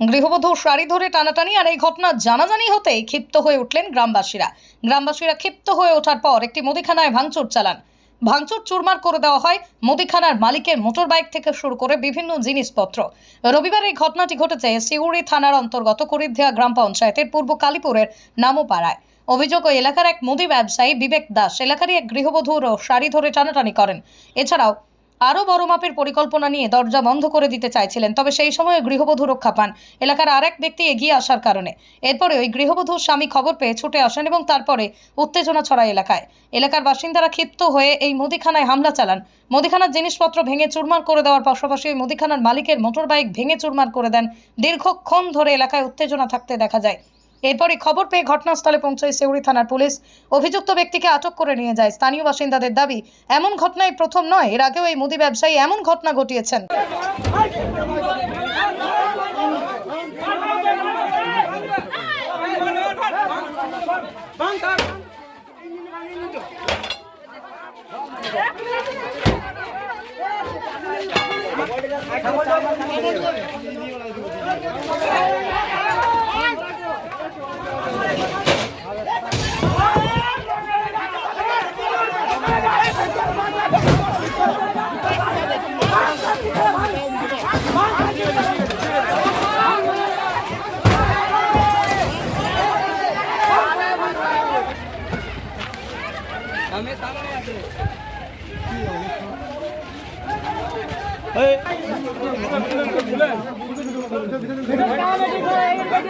গৃহবধূ শাড়ি ধরে টানাটানি আর এই ঘটনা জানাজানি হতেই ক্ষিপ্ত হয়ে উঠলেন গ্রামবাসীরা। গ্রামবাসীরা ক্ষিপ্ত হয়ে ওঠার পর একটি মুদিখানায় ভাঙচুর চালান। ভাঙচুর চুরমার করে দেওয়া হয় মুদিখানার মালিকের মোটর বাইক থেকে শুরু করে বিভিন্ন জিনিসপত্র। রবিবার এই ঘটনাটি ঘটেছে সিউড়ি থানার অন্তর্গত করিধিয়া গ্রাম পঞ্চায়েতের পূর্ব কালীপুরের নামোপাড়ায়। অভিযোগ, ওই এলাকার এক মুদি ব্যবসায়ী বিবেক দাস এলাকারই এক গৃহবধূর শাড়ি ধরে টানাটানি করেন। এছাড়াও আরও বড় মাপের পরিকল্পনা নিয়ে দরজা বন্ধ করে দিতে চাইছিলেন, তবে সেই সময় গৃহবধূ রক্ষা পান। এলাকার আরেক ব্যক্তি এগিয়ে আসার কারণে। এরপরে ওই গৃহবধূর স্বামী খবর পেয়ে ছুটে আসেন এবং তারপরে উত্তেজনা ছড়ায় এলাকায়। এলাকার বাসিন্দারা ক্ষিপ্ত হয়ে এই মুদিখানায় হামলা চালান। মুদিখানার জিনিসপত্র ভেঙে চুরমার করে দেওয়ার পাশাপাশি ওই মুদিখানার মালিকের মোটরবাইক ভেঙে চুরমার করে দেন। দীর্ঘক্ষণ ধরে এলাকায় উত্তেজনা থাকতে দেখা যায়। এরপরে খবর পেয়ে ঘটনাস্থলে পৌঁছয় সেউড়ি থানার পুলিশ। অভিযুক্ত ব্যক্তিকে আটক করে নিয়ে যায় স্থানীয় বাসিন্দাদের দাবি, এমন ঘটনায় প্রথম নয়, এর আগেও এই মুদি ব্যবসায়ী এমন ঘটনা ঘটিয়েছেন।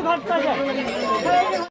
ভোট